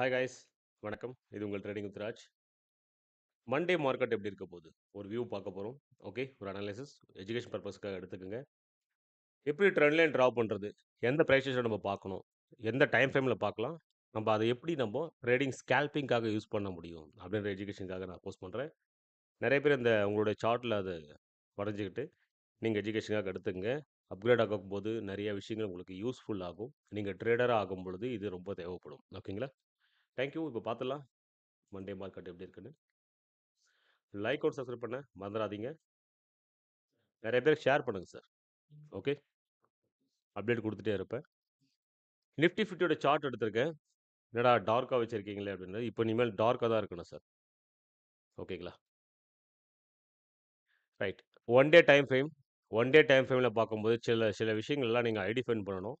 Hi guys வணக்கம். இது உங்கள் ட்ரேடிங் உத்ராஜ் மண்டே மார்க்கெட் எப்படி இருக்க போகுது? ஒரு வியூ பார்க்க போகிறோம் ஓகே ஒரு அனாலிசிஸ் எஜுகேஷன் பர்பஸ்க்காக எடுத்துக்கோங்க. எப்படி ட்ரெண்ட் லைன் ட்ரா பண்ணுறது எந்த ப்ரைஸஸை நம்ம பார்க்கணும்? எந்த டைம் ஃப்ரேமில் பார்க்கலாம்? நம்ம அதை எப்படி நம்ம ட்ரேடிங் ஸ்கேல்பிங்காக யூஸ் பண்ண முடியும்? அப்படின்ற எஜுகேஷனுக்காக நான் போஸ்ட் பண்ணுறேன் நிறைய பேர் இந்த உங்களுடைய சார்ட்டில் அதை வரைஞ்சிக்கிட்டு நீங்கள் எஜுகேஷனுக்காக எடுத்துங்க அப்கிரேட் ஆகும் போது நிறைய விஷயங்கள் உங்களுக்கு யூஸ்ஃபுல் ஆகும். நீங்கள் ட்ரேடராக ஆகும் பொழுது இது ரொம்ப தேவைப்படும். ஓகேங்களா தேங்க்யூ இப்போ பார்த்துலாம் மண்டே மார்க்கெட் எப்படி இருக்குன்னு. லைக் அவுட் சப்ஸ்கிரைப் பண்ண மறந்துடாதீங்க நிறைய பேர் ஷேர் பண்ணுங்கள் சார் ஓகே அப்டேட் கொடுத்துட்டே இருப்பேன். நிஃப்டி ஃபிஃப்டியோட சார்ட் எடுத்திருக்கேன். என்னடா டார்க்காக வச்சுருக்கீங்களே அப்படின்றது இப்போ இனிமேல் டார்க்காக தான் இருக்கணும் சார் ஓகேங்களா right one day time frame one day time ஃப்ரேமில் பார்க்கும்போது சில சில விஷயங்கள்லாம் நீங்கள் ஐடென்டிஃபைன் பண்ணணும்.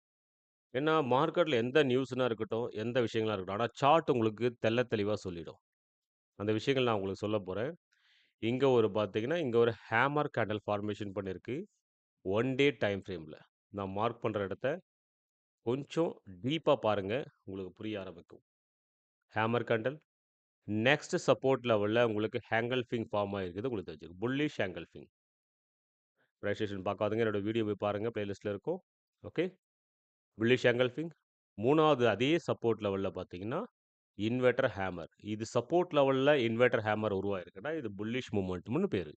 ஏன்னா மார்க்கெட்டில் எந்த நியூஸ்னா இருக்கட்டும் எந்த விஷயங்களா இருக்கட்டும் ஆனால் சார்ட் உங்களுக்கு தெள்ள தெளிவாக சொல்லிடும். அந்த விஷயங்கள் நான் உங்களுக்கு சொல்ல போகிறேன் இங்கே ஒரு பார்த்தீங்கன்னா இங்கே ஒரு ஹேமர் கேண்டல் ஃபார்மேஷன் பண்ணியிருக்கு ஒன் டே டைம் ஃப்ரேமில். நான் மார்க் பண்ணுற இடத்த கொஞ்சம் டீப்பாக பாருங்கள் உங்களுக்கு புரிய ஆரம்பிக்கும். ஹேமர் கேண்டல் நெக்ஸ்ட் சப்போர்ட் லெவலில் உங்களுக்கு ஹேங்கல்ஃபிங் ஃபார்ம் ஆகிருக்குது உங்களுக்கு தெரிஞ்சுக்கும் புல்லிஷ் ஹேங்கல்ஃபிங் ப்ரைஸ்டேஷன் பார்க்காதுங்க என்னோட வீடியோ போய் பாருங்கள் ப்ளேலிஸ்ட்டில் இருக்கும். ஓகே? புல்லிஷ் ஹேங்கல்ஃபிங் மூணாவது அதே சப்போர்ட் லெவலில் பார்த்தீங்கன்னா இன்வெர்டர் ஹேமர் இது சப்போர்ட் லெவலில் இன்வெர்டர் ஹேமர் உருவாயிருக்குன்னா இது புல்லிஷ் மூமெண்ட்னு பேர்.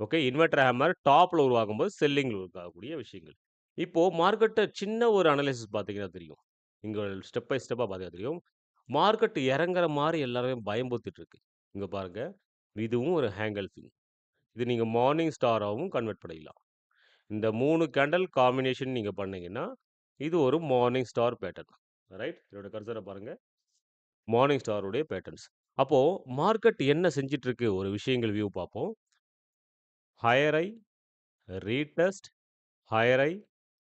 ஓகே இன்வெர்டர் ஹேமர் டாப்பில் உருவாகும் போது செல்லிங்கில் உருவாகக்கூடிய விஷயங்கள். இப்போது மார்க்கெட்டை சின்ன ஒரு அனாலிசிஸ் பார்த்தீங்கன்னா தெரியும். இங்கே ஸ்டெப் பை ஸ்டெப்பாக பார்த்தீங்கன்னா தெரியும். மார்க்கெட் இறங்குற மாதிரி எல்லாருமே பயம்புத்திட்டு இருக்கு இங்கே பாருங்க. இதுவும் ஒரு ஹேங்கல் ஃபிங் இது நீங்கள் மார்னிங் ஸ்டாராகவும் கன்வெர்ட் பண்ணிக்கலாம். இந்த மூணு கேண்டல் காம்பினேஷன் நீங்கள் பண்ணிங்கன்னா இது ஒரு மார்னிங் ஸ்டார் பேட்டர்ன் ரைட் இதோட கர்சரை பாருங்கள் மார்னிங் ஸ்டாருடைய பேட்டர்ன்ஸ் அப்போது மார்க்கெட் என்ன செஞ்சிட்ருக்கு? ஒரு விஷயங்கள் வியூ பார்ப்போம். ஹையரை retest higher high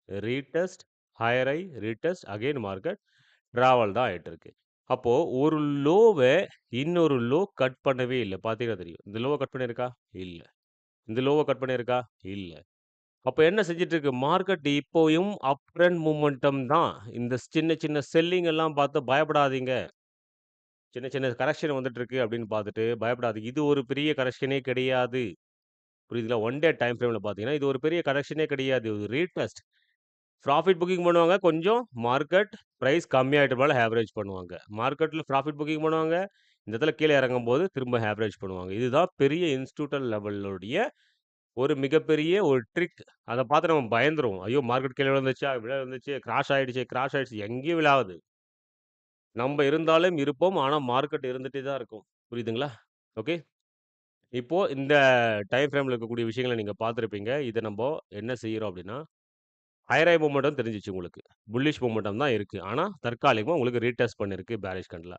retest higher high retest again market travel தான் ஆகிட்டுருக்கு அப்போது ஒரு லோவை இன்னொரு லோ கட் பண்ணவே இல்லை. பார்த்தீங்கன்னா தெரியும். இந்த லோவை கட் பண்ணியிருக்கா? இல்லை. இந்த லோவை கட் பண்ணியிருக்கா? இல்லை. அப்போ என்ன செஞ்சுட்டு இருக்கு மார்க்கெட் இப்போயும் அப் ட்ரெண்ட் மூமெண்டம் தான். இந்த சின்ன சின்ன செல்லிங் எல்லாம் பார்த்து பயப்படாதீங்க. சின்ன சின்ன கரெக்ஷன் வந்துட்டு இருக்கு அப்படின்னு பார்த்துட்டு பயப்படாதீங்க இது ஒரு பெரிய கரெக்ஷனே கிடையாது. புரியுதுங்களா? ஒன் டே டைம் ஃப்ரேமில் பார்த்தீங்கன்னா இது ஒரு பெரிய கரெக்ஷனே கிடையாது. இது ரீடெஸ்ட் ப்ராஃபிட் புக்கிங் பண்ணுவாங்க. கொஞ்சம் மார்க்கெட் ப்ரைஸ் கம்மியாகிட்ட போல ஆவரேஜ் பண்ணுவாங்க. மார்க்கெட்டில் ப்ராஃபிட் புக்கிங் பண்ணுவாங்க. இந்த இடத்துல கீழே இறங்கும் போது திரும்ப ஆவரேஜ் பண்ணுவாங்க. இதுதான் பெரிய இன்ஸ்டியூட்டல் லெவலுடைய ஒரு மிகப்பெரிய ஒரு ட்ரிக் அதை பார்த்து நம்ம பயந்துருவோம். ஐயோ! மார்க்கெட் கீழே விழுந்துச்சா விழ விழுந்துச்சு கிராஷ் ஆயிடுச்சு கிராஷ் ஆயிடுச்சு. எங்கேயும் விழாது. நம்ம இருந்தாலும் இருப்போம். ஆனால் மார்க்கெட் இருந்துகிட்டே தான் இருக்கும். புரியுதுங்களா? ஓகே இப்போது இந்த டைம் ஃப்ரேமில் இருக்கக்கூடிய விஷயங்களை நீங்கள் பார்த்துருப்பீங்க. இதை நம்ம என்ன செய்கிறோம் அப்படின்னா ஹைராய் மூமெண்டம் தெரிஞ்சிச்சு உங்களுக்கு. புல்லிஷ் மூமெண்டம் தான் இருக்குது ஆனால் தற்காலிகமாக உங்களுக்கு ரீடெஸ்ட் பண்ணியிருக்கு பேரிஷ் கண்டில்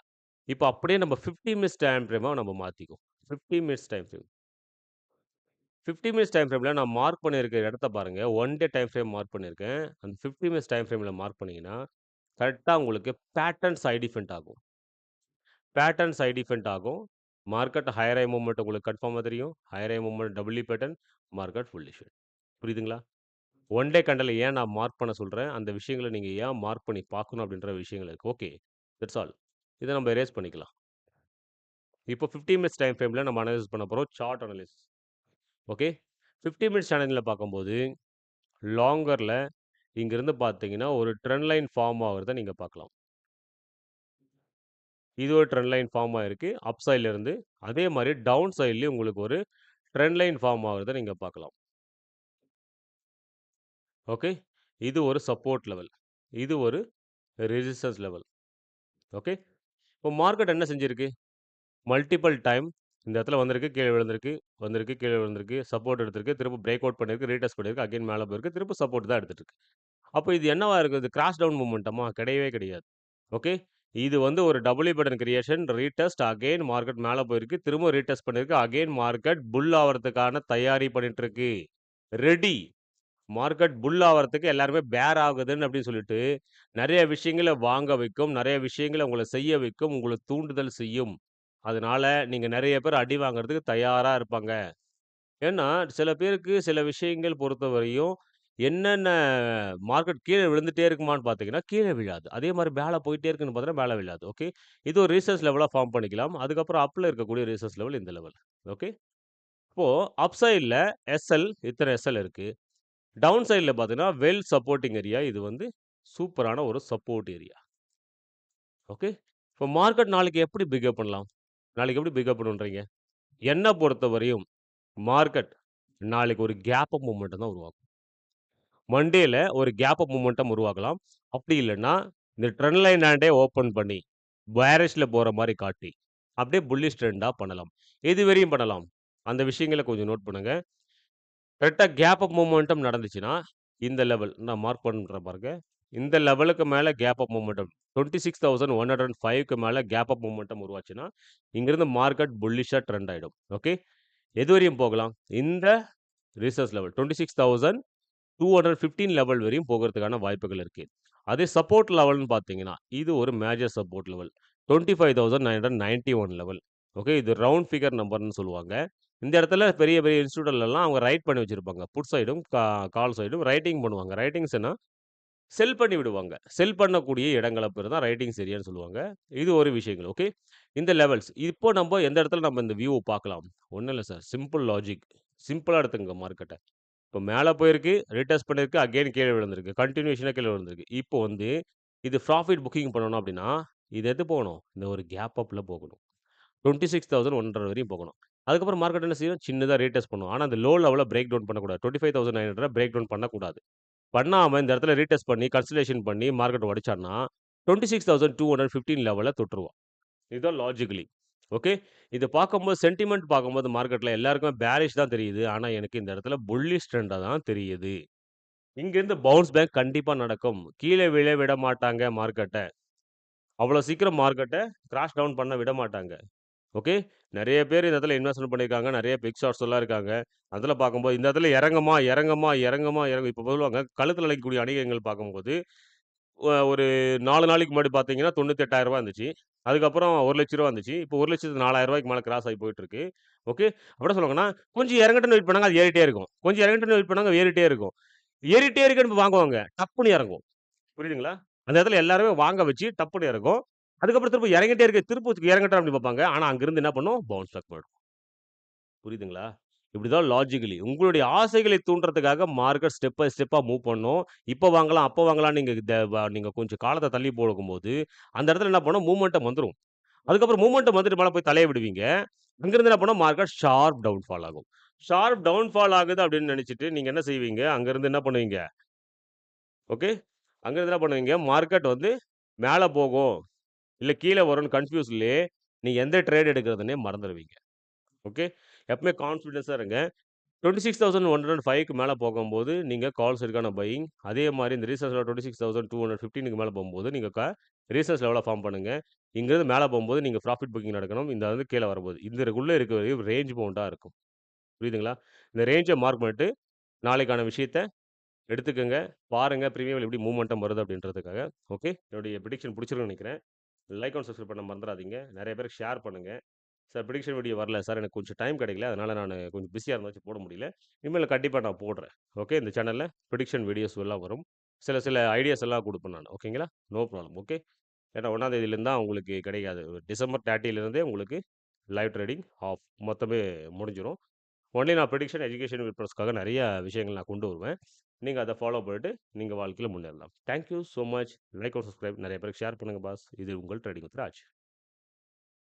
இப்போ அப்படியே நம்ம ஃபிஃப்டி மினிட்ஸ் டைம் ஃப்ரேமாக நம்ம மாற்றிக்கும் fifty minutes time frame fifty minutes time ஃப்ரேமில் நான் மார்க் பண்ணியிருக்க இடத்த பாருங்கள் one day time frame mark பண்ணியிருக்கேன். அந்த ஃபிஃப்டி மினிட்ஸ் டைம் ஃப்ரேமில் மார்க் பண்ணிங்கன்னா கரெக்டாக உங்களுக்கு பேட்டர்ன் சைடிஃபெண்ட் ஆகும். பேட்டர்ன் சைடிஃபெண்ட் ஆகும். மார்க்கெட் ஹையர் ஐ மூமெண்ட் உங்களுக்கு கன்ஃபார்மாக தெரியும். Higher high moment W pattern market bullish புரியுதுங்களா? ஒன் டே கண்டல ஏன் நான் மார்க் பண்ண சொல்கிறேன் அந்த விஷயங்களை நீங்கள் ஏன் மார்க் பண்ணி பார்க்கணும் அப்படின்ற விஷயங்கள் இருக்குது ஓகே தட்ஸ் ஆல் இதை நம்ம எரேஸ் பண்ணிக்கலாம். இப்போ ஃபிஃப்டி மினிட்ஸ் டைம் ஃப்ரேமில் நம்ம அனலைஸ் பண்ண போகிறோம் chart analysis okay. Fifty minutes சேனலில் பார்க்கும்போது லாங்கரில் இங்கேருந்து பார்த்தீங்கன்னா ஒரு ட்ரெண்ட் லைன் ஃபார்ம் ஆகிறத நீங்கள் பார்க்கலாம். இது ஒரு ட்ரெண்ட் லைன் ஃபார்ம் ஆகிருக்கு அப் சைட்லேருந்து அதே மாதிரி டவுன் சைட்லேயும் உங்களுக்கு ஒரு ட்ரெண்ட் லைன் ஃபார்ம் ஆகிறத நீங்கள் பார்க்கலாம். ஓகே. இது ஒரு சப்போர்ட் லெவல். இது ஒரு ரெசிஸ்டன்ஸ் லெவல். ஓகே. இப்போ மார்க்கெட் என்ன செஞ்சுருக்கு? மல்டிபிள் டைம் இந்த இடத்துல வந்திருக்கு கீழே விழுந்திருக்கு வந்திருக்கு கீழே விழுந்திருக்கு சப்போர்ட் எடுத்திருக்கு திரும்ப பிரேக் அவுட் பண்ணியிருக்கு ரீடெஸ்ட் பண்ணியிருக்கு அகைன் மேலே போயிருக்கு திரும்ப சப்போர்ட் தான் எடுத்துட்டு இருக்கு. அப்போ இது என்னவா இருக்குது கிராஸ் டவுன் மூமெண்ட்டமா கிடையவே கிடையாது. ஓகே? இது வந்து ஒரு W pattern creation retest again market மேலே போயிருக்கு திரும்ப ரீடெஸ்ட் பண்ணியிருக்கு அகைன் மார்க்கெட் புல் ஆகிறதுக்கான தயாரி பண்ணிட்டு இருக்கு ரெடி மார்க்கெட் புல் ஆகிறதுக்கு எல்லாருமே பேர் ஆகுதுன்னு அப்படின்னு சொல்லிட்டு நிறைய விஷயங்களை வாங்க வைக்கும் நிறைய விஷயங்களை உங்களை செய்ய வைக்கும் உங்களை தூண்டுதல் செய்யும். அதனால நீங்க நிறைய பேர் அடி வாங்குறதுக்கு தயாரா இருப்பாங்க ஏன்னா சில பேருக்கு சில விஷயங்கள் பொறுத்தவரையும் என்னென்ன மார்க்கெட் கீழ விழுந்துட்டே இருக்குமான்னு பார்த்தீங்கன்னா, கீழ விழாது. அதே மாரி மேல போயிட்டே இருக்குன்னு பார்த்தீங்கன்னா, மேல விழாது. ஓகே. இது ஒரு ரீசர்ச் லெவலா ஃபார்ம் பண்ணிக்கலாம். அதுக்கப்புறம் அப்ல இருக்கக்கூடிய ரீசர்ச் லெவல் இந்த லெவல். ஓகே. இப்போ அப் சைட்ல எஸ்எல் இத்தனை எஸ்எல் இருக்கு. டவுன் சைட்ல பார்த்தீங்கன்னா, வெல் சப்போர்ட்டிங் ஏரியா. இது வந்து சூப்பரான ஒரு சப்போர்ட் ஏரியா. ஓகே. இப்போ மார்க்கெட் நாளைக்கு எப்படி பிஹேவ் பண்ணலாம்? நாளைக்கு எப்படி பிக்கப் பண்ணுன்றீங்க? என்னை பொறுத்தவரையும் மார்க்கெட் நாளைக்கு ஒரு கேப் அப் தான் உருவாக்கும். மண்டேல ஒரு கேப் அப் மூவ்மெண்டம் உருவாக்கலாம். அப்படி இல்லைன்னா இந்த ட்ரெண்ட் லைன் ஹேண்டே ஓப்பன் பண்ணி, பேரிஷ்ல போகிற மாதிரி காட்டி, அப்படியே புல்லிஷ் ட்ரெண்டாக பண்ணலாம். எதுவரையும் பண்ணலாம். அந்த விஷயங்களை கொஞ்சம் நோட் பண்ணுங்கள் கரெக்டாக கேப் அப் மூவ்மெண்டம் நடந்துச்சுன்னா, இந்த லெவல் நான் மார்க் பண்ணுற பாருங்க. இந்த லெவலுக்கு மேலே gap up twenty six thousand one hundred ஃபைவ்க்கு மேலே கேப் அப் மூமெண்டம் உருவாச்சுன்னா, இங்கேருந்து மார்க்கெட் புல்லிஷாக ட்ரெண்ட் ஆகிடும் ஓகே. எதுவரையும் போகலாம்? இந்த ரிசர்ச் லெவல் 26,215 லெவல் வரையும் போகிறதுக்கான வாய்ப்புகள் இருக்குது அதே சப்போர்ட் லெவல்னு பார்த்தீங்கன்னா, இது ஒரு major support level. 25,991 level. Okay. இது ரவுண்ட் ஃபிகர் நம்பர்னு சொல்லுவாங்க. இந்த இடத்துல பெரிய பெரிய இன்ஸ்டிடியூட்லலாம் அவங்க ரைட் பண்ணி வச்சுருப்பாங்க புட் சைடும், கா கால் சைடும் ரைட்டிங் பண்ணுவாங்க. ரைட்டிங்ஸ்ன்னா, செல் பண்ணி விடுவாங்க. செல் பண்ணக்கூடிய இடங்களை பேர் தான் ரைட்டிங் ஏரியான்னு சொல்லுவாங்க. இது ஒரு விஷயங்கள். ஓகே. இந்த லெவல்ஸ். இப்போ நம்ம எந்த இடத்துல நம்ம இந்த வியூவை பார்க்கலாம்? ஒன்றும் இல்லை சார். Simple logic. சிம்பிளாக எடுத்துங்க மார்க்கெட்டை இப்போ மேலே போயிருக்கு, ரீடெஸ்ட் பண்ணிருக்கு, அகைன் கீழே விழுந்திருக்கு. கண்டினியூஷனாக கீழே விழுந்திருக்கு. இப்போ வந்து இது ப்ராஃபிட் புக்கிங் பண்ணணும் அப்படின்னா, இது எது போகணும்? இந்த ஒரு கேப் அப்ல போகணும். 26,100 வரையும் போகணும். அதுக்கப்புறம் மார்க்கெட் என்ன செய்யும்? சின்னதாக ரீடெஸ்ட் பண்ணும். ஆனால் அந்த லோ லெவலில் பிரேக் டவுன் பண்ணக்கூடாது. 25,900 பிரேக் டவுன் பண்ணக்கூடாது. பண்ணாமல் இந்த இடத்துல ரீடெஸ்ட் பண்ணி, கன்சல்டேஷன் பண்ணி market உடைச்சான்னா, twenty six thousand two hundred fifty லெவலில் தொட்டுருவான். இதுதான் லாஜிக்கலி. ஓகே. இதை பார்க்கும்போது சென்டிமெண்ட் பார்க்கும்போது மார்க்கெட்டில் எல்லாருக்குமே பேரிஷ் தான் தெரியுது. ஆனால் எனக்கு இந்த இடத்துல புல்லிஷ் ட்ரெண்டாக தான் தெரியுது. இங்கேருந்து பவுன்ஸ் பேக் கண்டிப்பாக நடக்கும். கீழே விழ விட மாட்டாங்க மார்க்கெட்டை அவ்வளோ சீக்கிரம் மார்க்கெட்டை கிராஷ் டவுன் பண்ண விட மாட்டாங்க. ஓகே. நிறைய பேர் இந்த இடத்துல இன்வெஸ்ட்மெண்ட் பண்ணியிருக்காங்க. நிறைய பிக் ஷாட்ஸ்லாம் இருக்காங்க. அதில் பார்க்கும்போது இந்த இடத்துல இறங்கமா இறங்கமா இறங்கமா இறங்க இப்போ சொல்லுவாங்க கழுத்தில் அழைக்கக்கூடிய அணிகங்கள் பார்க்கும்போது, ஒரு நாலு நாளைக்கு முன்னாடி பார்த்தீங்கன்னா, தொண்ணூற்றி 98,000 இருந்துச்சு. அதுக்கப்புறம் ஒரு லட்ச ரூபா இருந்துச்சு. இப்போ ஒரு லட்சத்து நாலாயிரம் ரூபாய்க்கு மேலே கிராஸ் ஆகி போயிட்டுருக்கு. ஓகே. அப்ப சொல்லுவாங்கன்னா, கொஞ்சம் இறங்கட்டும்னு வெயிட் பண்ணாங்க. அது ஏறிட்டே இருக்கும். கொஞ்சம் இறங்கட்டுன்னு வெயிட் பண்ணாங்க. ஏறிட்டே இருக்கும். ஏறிட்டே இருக்குன்னு வாங்குவாங்க. டப்புன்னு இறங்கும். புரியுதுங்களா? அந்த இடத்துல எல்லாருமே வாங்க வச்சு டப்புன்னு இறங்கும். அதுக்கப்புறம் திரும்ப இறங்கிட்டே இருக்க திரும்ப இறங்கட்டும் அப்படின்னு பார்ப்பாங்க. ஆனால் அங்கிருந்து என்ன பண்ணும்? பவுன்ஸ் பேக் போயிடும் புரியுதுங்களா? இப்படிதான் லாஜிக்கலி உங்களுடைய ஆசைகளை தூண்டுறதுக்காக மார்க்கெட் ஸ்டெப் பை ஸ்டெப்பாக மூவ் பண்ணும். இப்போ வாங்கலாம், அப்போ வாங்கலாம்னு நீங்கள் நீங்கள் கொஞ்சம் காலத்தை தள்ளி போடும்போது, அந்த இடத்துல என்ன பண்ணும்? மூமெண்ட்டை வந்துடும் அதுக்கப்புறம் மூமெண்ட்டை வந்துட்டு மேலே போய் தலைய விடுவீங்க. அங்கேருந்து என்ன பண்ணோம் மார்க்கெட் ஷார்ப் டவுன்ஃபால் ஆகும். ஷார்ப் டவுன்ஃபால் ஆகுது அப்படின்னு நினச்சிட்டு நீங்கள் என்ன செய்வீங்க? அங்கேருந்து என்ன பண்ணுவீங்க? ஓகே. அங்கேருந்து என்ன பண்ணுவீங்க? மார்க்கெட் வந்து மேலே போகும். இல்ல கீழ வரும்னு கன்ஃப்யூஸ்லயே நீங்க எந்த ட்ரேட் எடுக்கிறதுன்னே மறந்துடுவீங்க ஓகே. எப்பவுமே கான்ஃபிடன்ஸா இருங்க. 26,105க்கு மேல போகும்போது, நீங்க கால் சைடுக்கான பையிங். அதே மாரி இந்த ரீசர்ச் லெவல் 26,215க்கு மேல போம்போது, நீங்க க ரீசர்ச் லெவல ஃபார்ம் பண்ணுங்க. இங்கிருந்து மேல போம்போது நீங்க ப்ராஃபிட் புக்கிங் நடக்கணும். இந்த வந்து கீழ வரும்போது. இதற்குள்ள இருக்க வரையும் ரேஞ்ச் பவுண்டா இருக்கும். புரியுதுங்களா? இந்த ரேஞ்ச மார்க் பண்ணிட்டு, நாளைக்கான விஷயத்த எடுத்துக்கங்க. பாருங்க பிரீமியம்ல எப்படி மூவ்மென்டம் வருது அப்படின்றதுக்காக. ஓகே. என்னுடைய பிரெடிக்ஷன் புடிச்சிருக்கும்னு நெனைக்கிறேன். லைக் அண்ட் சப்ஸ்கிரைப் பண்ண மறந்துடாதீங்க நிறைய பேருக்கு ஷேர் பண்ணுங்கள் சார் ப்ரிடிக்ஷன் வீடியோ வரல சார். எனக்கு கொஞ்சம் டைம் கிடைக்கல. அதனால் நான் கொஞ்சம் பிஸியாக இருந்தாச்சு போட முடியல. இனிமேல் கண்டிப்பாக நான் போடுறேன். ஓகே. இந்த சேனலில் ப்ரிடிக்ஷன் வீடியோஸ் எல்லாம் வரும். சில சில ஐடியாஸ் எல்லாம் கொடுப்பேன் நான் ஓகேங்களா? No problem. ஓகே. ஏன்னா ஒன்றாந்தேதியிலேருந்து தான் உங்களுக்கு கிடைக்காது. டிசம்பர் 30லிருந்தே உங்களுக்கு லைவ் ட்ரேடிங் ஆஃப். மொத்தமே முடிஞ்சிடும் ஒன்லி நான் ப்ரடிக்ஷன் எஜுகேஷன் பர்ப்பஸ்க்காக நிறைய விஷயங்கள் நான் கொண்டு வருவேன். நீங்கள் அதை ஃபாலோ பண்ணிட்டு, நீங்கள் வாழ்க்கையில் முன்னேறலாம். Thank you much. Like and subscribe நிறைய பேருக்கு ஷேர் பண்ணுங்க பாஸ். இது உங்கள் ட்ரேடிங் வித் ராஜ்.